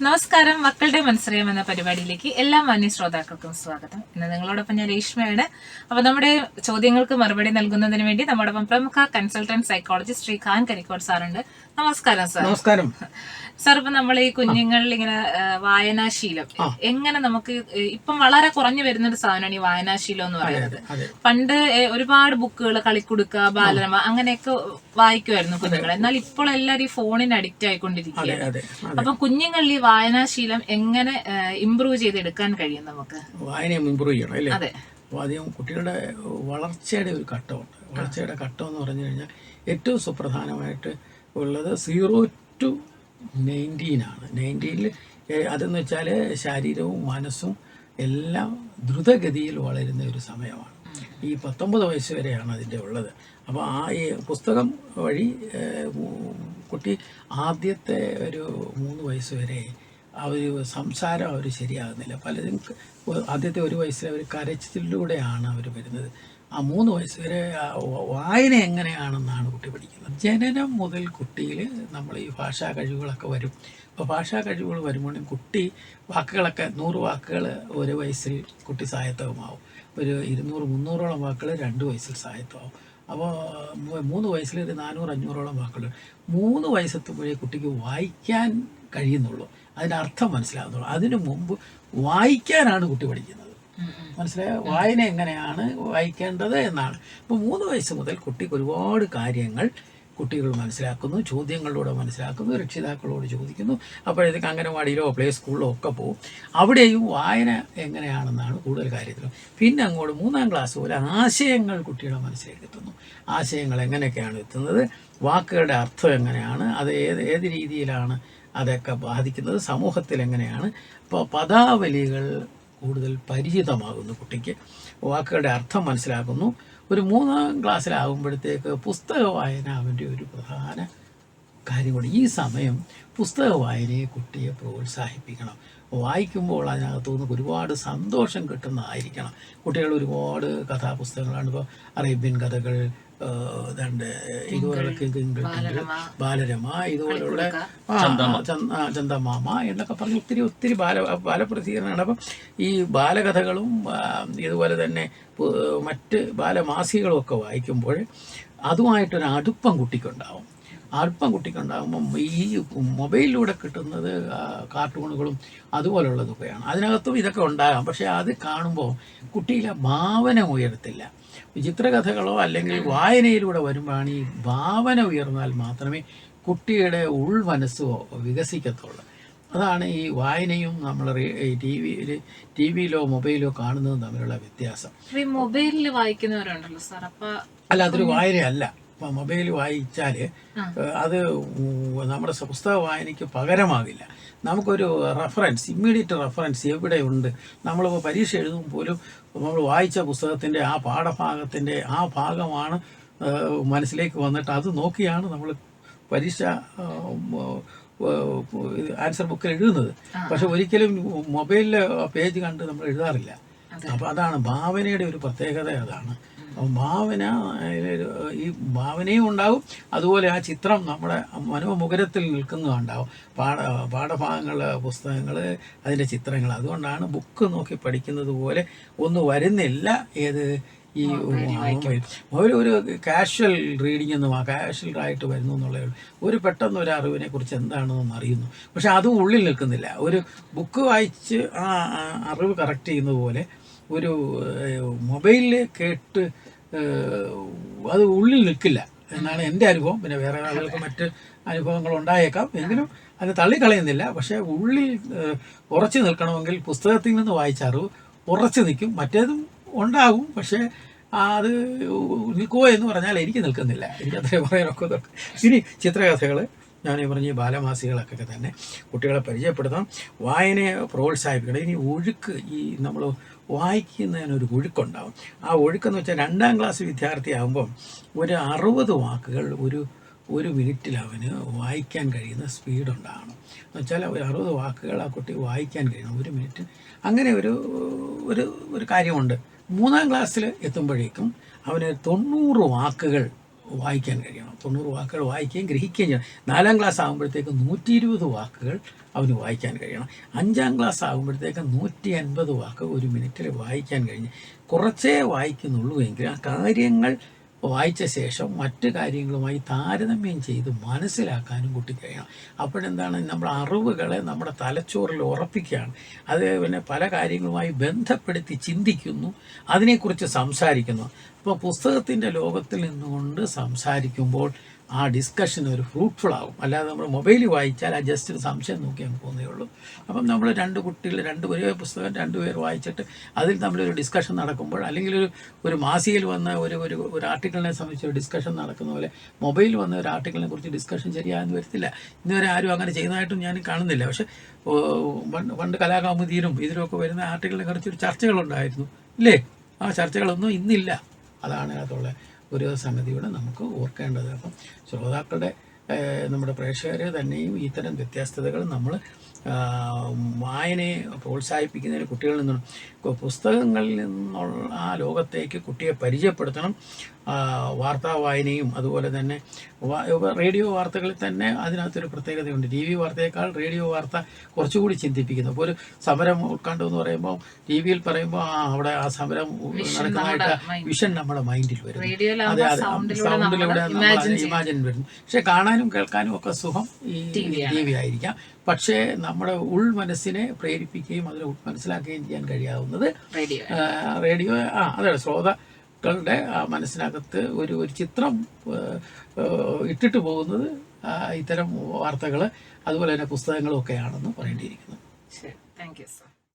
നമസ്കാരം. മക്കളുടെ മനസ്സറിയാം എന്ന പരിപാടിയിലേക്ക് എല്ലാ മാന്യ ശ്രോതാക്കൾക്കും സ്വാഗതം. ഇന്ന് നിങ്ങളോടൊപ്പം ഞാൻ രേഷ്മയാണ്. അപ്പൊ നമ്മുടെ ചോദ്യങ്ങൾക്ക് മറുപടി നൽകുന്നതിന് വേണ്ടി നമ്മോടൊപ്പം പ്രമുഖ കൺസൾട്ടന്റ് സൈക്കോളജിസ്റ്റ് ശ്രീ ഖാൻ കരിക്കോട് സാറുണ്ട്. നമസ്കാരം സാർ. നമസ്കാരം. സാർ ഇപ്പൊ നമ്മൾ ഈ കുഞ്ഞുങ്ങളിൽ ഇങ്ങനെ വായനാശീലം. എങ്ങനെ നമുക്ക് ഇപ്പം വളരെ കുറഞ്ഞു വരുന്ന ഒരു സാധനമാണ് ഈ വായനാശീലം എന്ന് പറയുന്നത്. പണ്ട് ഒരുപാട് ബുക്കുകൾ കളിക്കുടുക്ക ബാലരമ അങ്ങനെയൊക്കെ വായിക്കുമായിരുന്നു കുഞ്ഞുങ്ങൾ എന്നാൽ ഇപ്പോൾ എല്ലാവരും ഈ ഫോണിന് അഡിക്റ്റ് ആയിക്കൊണ്ടിരിക്കുകയാണ്. അപ്പൊ കുഞ്ഞുങ്ങളിൽ ഈ വായനാശീലം എങ്ങനെ ഇമ്പ്രൂവ് ചെയ്തെടുക്കാൻ കഴിയും നമുക്ക്? വായന ഇമ്പ്രൂവ് ചെയ്യണം അല്ലേ? അതെ. അപ്പോൾ ആദ്യം കുട്ടികളുടെ വളർച്ചയുടെ ഒരു ഘട്ടമുണ്ട്. വളർച്ചയുടെ ഘട്ടം എന്ന് പറഞ്ഞു കഴിഞ്ഞാൽ ഏറ്റവും സുപ്രധാനമായിട്ട് ഉള്ളത് സീറോ ടു നയന്റീൻ ആണ്. നയന്റീനിൽ അതെന്ന് വെച്ചാൽ ശരീരവും മനസ്സും എല്ലാം ദ്രുതഗതിയിൽ വളരുന്ന ഒരു സമയമാണ്. ഈ പത്തൊമ്പത് വയസ്സ് വരെയാണ് അതിന്റെ ഉള്ളത്. അപ്പോൾ ആ ഈ പുസ്തകം വഴി കുട്ടി ആദ്യത്തെ ഒരു മൂന്ന് വയസ്സ് വരെ അവർ സംസാരം അവർ ശരിയാകുന്നില്ല. പലരും ആദ്യത്തെ ഒരു വയസ്സിൽ അവർ കരച്ചിലൂടെയാണ് അവർ വരുന്നത്. ആ മൂന്ന് വയസ്സ് വരെ വായന എങ്ങനെയാണെന്നാണ് കുട്ടി പഠിക്കുന്നത്. ജനനം മുതൽ കുട്ടിയിൽ നമ്മൾ ഈ ഭാഷാ കഴിവുകളൊക്കെ വരും. അപ്പോൾ ഭാഷാ കഴിവുകൾ വരുമ്പോഴും കുട്ടി വാക്കുകളൊക്കെ നൂറ് വാക്കുകൾ ഒരു വയസ്സിൽ കുട്ടി സായത്തവുമാവും ഒരു ഇരുന്നൂറ് മുന്നൂറോളം വാക്കുകൾ രണ്ട് വയസ്സിൽ സായത്തമാവും അപ്പോൾ മൂന്ന് വയസ്സിൽ ഒരു നാനൂറ് അഞ്ഞൂറോളം വാക്കുകൾ. മൂന്ന് വയസ്സെത്തുമ്പോഴേ കുട്ടിക്ക് വായിക്കാൻ കഴിയുന്നുള്ളൂ. അതിന്റെ അർത്ഥം മനസ്സിലാകുന്നുള്ളൂ അതിനു മുമ്പ് വായിക്കാനാണ് കുട്ടി പഠിക്കുന്നത്. മനസ്സിലായ? വായന എങ്ങനെയാണ് വായിക്കേണ്ടത് എന്നാണ്. ഇപ്പോൾ മൂന്ന് വയസ്സ് മുതൽ കുട്ടിക്ക് ഒരുപാട് കാര്യങ്ങൾ കുട്ടികൾ മനസ്സിലാക്കുന്നു ചോദ്യങ്ങളിലൂടെ മനസ്സിലാക്കുന്നു രക്ഷിതാക്കളോട് ചോദിക്കുന്നു. അപ്പോഴത്തേക്ക് അംഗനവാടിയിലോ പ്ലേ സ്കൂളിലോ ഒക്കെ പോകും. അവിടെയും വായന എങ്ങനെയാണെന്നാണ് കൂടുതൽ കാര്യത്തിൽ പിന്നെ അങ്ങോട്ട് മൂന്നാം ക്ലാസ് പോലെ ആശയങ്ങൾ കുട്ടിയുടെ മനസ്സിലേക്ക് എത്തുന്നു. ആശയങ്ങൾ എങ്ങനെയൊക്കെയാണ് എത്തുന്നത്? വാക്കുകളുടെ അർത്ഥം എങ്ങനെയാണ്? അത് ഏത് ഏത് രീതിയിലാണ് അതൊക്കെ ബാധിക്കുന്നത്? സമൂഹത്തിൽ എങ്ങനെയാണ്? ഇപ്പോൾ പദാവലികൾ കൂടുതൽ പരിചിതമാകുന്നു കുട്ടിക്ക്. വാക്കുകളുടെ അർത്ഥം മനസ്സിലാക്കുന്നു. ഒരു മൂന്നാം ക്ലാസ്സിലാകുമ്പോഴത്തേക്ക് പുസ്തക വായന അവന്റെ ഒരു പ്രധാന കാര്യമാണ്. ഈ സമയം പുസ്തക വായനയെ കുട്ടിയെ പ്രോത്സാഹിപ്പിക്കണം. വായിക്കുമ്പോൾ അതിനകത്തു നിന്ന് ഒരുപാട് സന്തോഷം കിട്ടുന്നതായിരിക്കണം. കുട്ടികൾ ഒരുപാട് കഥാപുസ്തകങ്ങളാണ് ഇപ്പോൾ അറേബ്യൻ കഥകൾ ഇതുണ്ട് ഇതുപോലുള്ള ബാലരമ. ഇതുപോലുള്ള ചന്ദമാമ എന്നൊക്കെ പറഞ്ഞ് ഒത്തിരി ഒത്തിരി ബാല ബാലപ്രസിദ്ധീകരണമാണ് അപ്പം ഈ ബാലകഥകളും ഇതുപോലെ തന്നെ മറ്റ് ബാലമാസികകളും ഒക്കെ വായിക്കുമ്പോൾ അതുമായിട്ടൊരു അടുപ്പം കുട്ടിക്കുണ്ടാവും. അടുപ്പം കുട്ടിക്കുണ്ടാകുമ്പം ഈ മൊബൈലിലൂടെ കിട്ടുന്നത് കാർട്ടൂണുകളും അതുപോലുള്ളതൊക്കെയാണ്. അതിനകത്തും ഇതൊക്കെ ഉണ്ടാകാം. പക്ഷേ അത് കാണുമ്പോൾ കുട്ടിയിലെ ഭാവന ഉയർത്തില്ല ചിത്രകഥകളോ അല്ലെങ്കിൽ വായനയിലൂടെ വരുമ്പോഴാണ് ഈ ഭാവന ഉയർന്നാൽ മാത്രമേ കുട്ടിയുടെ ഉൾമനസ്സോ വികസിക്കത്തുള്ളൂ. അതാണ് ഈ വായനയും നമ്മൾ ടി വിയിൽ ടി വിയിലോ മൊബൈലോ കാണുന്നതും തമ്മിലുള്ള വ്യത്യാസം. മൊബൈലിൽ വായിക്കുന്നവരുണ്ടല്ലോ സാർ. അപ്പൊ അല്ല അതൊരു വായനയല്ല. മൊബൈൽ വായിച്ചാൽ അത് നമ്മുടെ പുസ്തക വായനയ്ക്ക് പകരമാകില്ല നമുക്കൊരു റഫറൻസ് ഇമ്മീഡിയറ്റ് റെഫറൻസ് എവിടെയുണ്ട്? നമ്മളിപ്പോൾ പരീക്ഷ എഴുതുമ്പോൾ പോലും നമ്മൾ വായിച്ച പുസ്തകത്തിന്റെ ആ പാഠഭാഗത്തിന്റെ ആ ഭാഗമാണ് മനസ്സിലേക്ക് വന്നിട്ട് അത് നോക്കിയാണ് നമ്മൾ പരീക്ഷ ആൻസർ ബുക്കിൽ എഴുതുന്നത്. പക്ഷെ ഒരിക്കലും മൊബൈലിലെ പേജ് കണ്ട് നമ്മൾ എഴുതാറില്ല. അപ്പോൾ അതാണ് ഭാവനയുടെ ഒരു പ്രത്യേകത അതാണ് ഭാവന ഈ ഭാവനയും ഉണ്ടാവും അതുപോലെ ആ ചിത്രം നമ്മുടെ മനോമുഖരത്തിൽ നിൽക്കുന്നതുണ്ടാവും. പാഠ പാഠഭാഗങ്ങൾ പുസ്തകങ്ങൾ അതിന്റെ ചിത്രങ്ങൾ. അതുകൊണ്ടാണ് ബുക്ക് നോക്കി പഠിക്കുന്നത് പോലെ ഒന്നും വരുന്നില്ല. ഏത്? ഈ മൊബൈൽ മൊബൈൽ. ഒരു കാഷ്വൽ റീഡിംഗ് എന്ന് കാഷ്വൽ ആയിട്ട് വരുന്നു എന്നുള്ളേ ഒരു പെട്ടെന്ന് ഒരു അറിവിനെ കുറിച്ച് എന്താണെന്ന് അറിയുന്നു. പക്ഷെ അതും ഉള്ളിൽ നിൽക്കുന്നില്ല. ഒരു ബുക്ക് വായിച്ച് ആ ആ അറിവ് കറക്റ്റ് ചെയ്യുന്നത് പോലെ ഒരു മൊബൈലിൽ കേട്ട് അത് ഉള്ളിൽ നിൽക്കില്ല. എന്നാണ് എന്റെ അനുഭവം. പിന്നെ വേറെ ആളുകൾക്ക് മറ്റ് അനുഭവങ്ങൾ ഉണ്ടായേക്കാം എങ്കിലും അത് തള്ളിക്കളയുന്നില്ല. പക്ഷേ ഉള്ളിൽ ഉറച്ചു നിൽക്കണമെങ്കിൽ പുസ്തകത്തിൽ നിന്ന് വായിച്ച അറിവ് ഉറച്ചു നിൽക്കും. മറ്റേതും ഉണ്ടാകും. പക്ഷേ അത് നിൽക്കുമോ എന്ന് പറഞ്ഞാൽ എനിക്ക് നിൽക്കുന്നില്ല. എനിക്ക് അത്രേ പറയാനൊക്കെ ഇനി ചിത്രകഥകൾ ഞാൻ പറഞ്ഞ ബാലമാസികളൊക്കെ തന്നെ കുട്ടികളെ പരിചയപ്പെടുത്താം. വായനയെ പ്രോത്സാഹിപ്പിക്കണം. ഇനി ഒഴുക്ക് ഈ നമ്മൾ വായിക്കുന്നതിനൊരു ഒഴുക്കുണ്ടാവും. ആ ഒഴുക്കെന്ന് വെച്ചാൽ രണ്ടാം ക്ലാസ് വിദ്യാർത്ഥിയാകുമ്പം ഒരു അറുപത് വാക്കുകൾ ഒരു ഒരു മിനിറ്റിൽ അവന് വായിക്കാൻ കഴിയുന്ന സ്പീഡ് ഉണ്ടാകണം എന്ന് വെച്ചാൽ ഒരു അറുപത് വാക്കുകൾ ആ കുട്ടി വായിക്കാൻ കഴിയണം ഒരു മിനിറ്റ്. അങ്ങനെ ഒരു ഒരു ഒരു കാര്യമുണ്ട്. മൂന്നാം ക്ലാസ്സിൽ എത്തുമ്പോഴേക്കും അവന് തൊണ്ണൂറ് വാക്കുകൾ വായിക്കാൻ കഴിയണം. തൊണ്ണൂറ് വാക്കുകൾ വായിക്കുകയും ഗ്രഹിക്കുകയും ചെയ്യണം. നാലാം ക്ലാസ് ആകുമ്പോഴത്തേക്ക് നൂറ്റി ഇരുപത് വാക്കുകൾ അവന് വായിക്കാൻ കഴിയണം. അഞ്ചാം ക്ലാസ് ആകുമ്പോഴത്തേക്ക് നൂറ്റി അൻപത് വാക്ക് ഒരു മിനിറ്റിൽ വായിക്കാൻ കഴിഞ്ഞ് കുറച്ചേ വായിക്കുന്നുള്ളൂ എങ്കിൽ ആ കാര്യങ്ങൾ വായിച്ച ശേഷം മറ്റു കാര്യങ്ങളുമായി താരതമ്യം ചെയ്ത് മനസ്സിലാക്കാനും കുട്ടിക്ക് കഴിയണം അപ്പോഴെന്താണ്? നമ്മൾ അറിവുകളെ നമ്മുടെ തലച്ചോറിൽ ഉറപ്പിക്കുകയാണ്. അത് പിന്നെ പല കാര്യങ്ങളുമായി ബന്ധപ്പെടുത്തി ചിന്തിക്കുന്നു അതിനെക്കുറിച്ച് സംസാരിക്കുന്നു. അപ്പോൾ പുസ്തകത്തിന്റെ ലോകത്തിൽ നിന്നുകൊണ്ട് സംസാരിക്കുമ്പോൾ ആ ഡിസ്കഷൻ ഒരു ഫ്രൂട്ട്ഫുൾ ആവും. അല്ലാതെ നമ്മൾ മൊബൈലിൽ വായിച്ചാൽ ആ ജസ്റ്റ് ഒരു സംശയം നോക്കി നമുക്ക് പോകുന്നേ ഉള്ളൂ. അപ്പം നമ്മൾ രണ്ട് കുട്ടികൾ രണ്ട് ഒരേ പുസ്തകം രണ്ട് രണ്ടുപേർ വായിച്ചിട്ട് അതിൽ തമ്മിലൊരു ഡിസ്കഷൻ നടക്കുമ്പോൾ അല്ലെങ്കിൽ ഒരു ഒരു മാസികയിൽ വന്ന ഒരു ഒരു ഒരു ആർട്ടിക്കിളിനെ സംബന്ധിച്ച് ഒരു ഡിസ്കഷൻ നടക്കുന്ന പോലെ മൊബൈലിൽ വന്ന ഒരു ആർട്ടിക്കിളിനെ കുറിച്ച് ഡിസ്കഷൻ ശരിയായെന്ന് വരത്തില്ല. ഇന്നുവരെ ആരും അങ്ങനെ ചെയ്യുന്നതായിട്ടും ഞാൻ കാണുന്നില്ല. പക്ഷേ പണ്ട് കലാകാമുദീനും ഇതിലൊക്കെ വരുന്ന ആർട്ടിക്കിളിനെ കുറിച്ചൊരു ചർച്ചകളുണ്ടായിരുന്നു. ഇല്ലേ? ആ ചർച്ചകളൊന്നും ഇന്നില്ല. അതാണ് അതിനകത്തുള്ള ഒരു സമിതിയുടെ നമുക്ക് ഓർക്കേണ്ടത്. അപ്പം ശ്രോതാക്കളുടെ നമ്മുടെ പ്രേക്ഷകരെ തന്നെയും ഇത്തരം വ്യത്യസ്തതകൾ നമ്മൾ വായനയെ പ്രോത്സാഹിപ്പിക്കുന്നതിന് കുട്ടികളിൽ നിന്നും പുസ്തകങ്ങളിൽ നിന്നുള്ള ആ ലോകത്തേക്ക് കുട്ടിയെ പരിചയപ്പെടുത്തണം. വാർത്താ വായനയും അതുപോലെ തന്നെ റേഡിയോ വാർത്തകളിൽ തന്നെ അതിനകത്തൊരു പ്രത്യേകതയുണ്ട്. ടി വി വാർത്തയേക്കാൾ റേഡിയോ വാർത്ത കുറച്ചുകൂടി ചിന്തിപ്പിക്കുന്നു. അപ്പോൾ ഒരു സമരം ഉൾക്കണ്ടു എന്ന് പറയുമ്പോൾ ടി വിയിൽ പറയുമ്പോൾ ആ അവിടെ ആ സമരം നടക്കുന്നതായിട്ട് വിഷൻ നമ്മുടെ മൈൻഡിൽ വരും അതെ സൗണ്ടിലൂടെ നമ്മൾ ഇമാജിൻ വരും പക്ഷെ പക്ഷെ കാണാനും കേൾക്കാനും ഒക്കെ സുഖം. ഈ ടി വി ആയിരിക്കാം. പക്ഷേ നമ്മുടെ ഉൾ മനസ്സിനെ പ്രേരിപ്പിക്കുകയും അതിനെ മനസ്സിലാക്കുകയും ചെയ്യാൻ കഴിയാവുന്നത് റേഡിയോ ആ, അതെ ശ്രോതാക്കളുടെ ആ മനസ്സിനകത്ത് ഒരു ഒരു ചിത്രം ഇട്ടിട്ട് പോകുന്നത് ഇത്തരം വാർത്തകൾ അതുപോലെ തന്നെ പുസ്തകങ്ങളും ഒക്കെയാണെന്ന് പറയേണ്ടിയിരിക്കുന്നു. ശരി. Thank you sir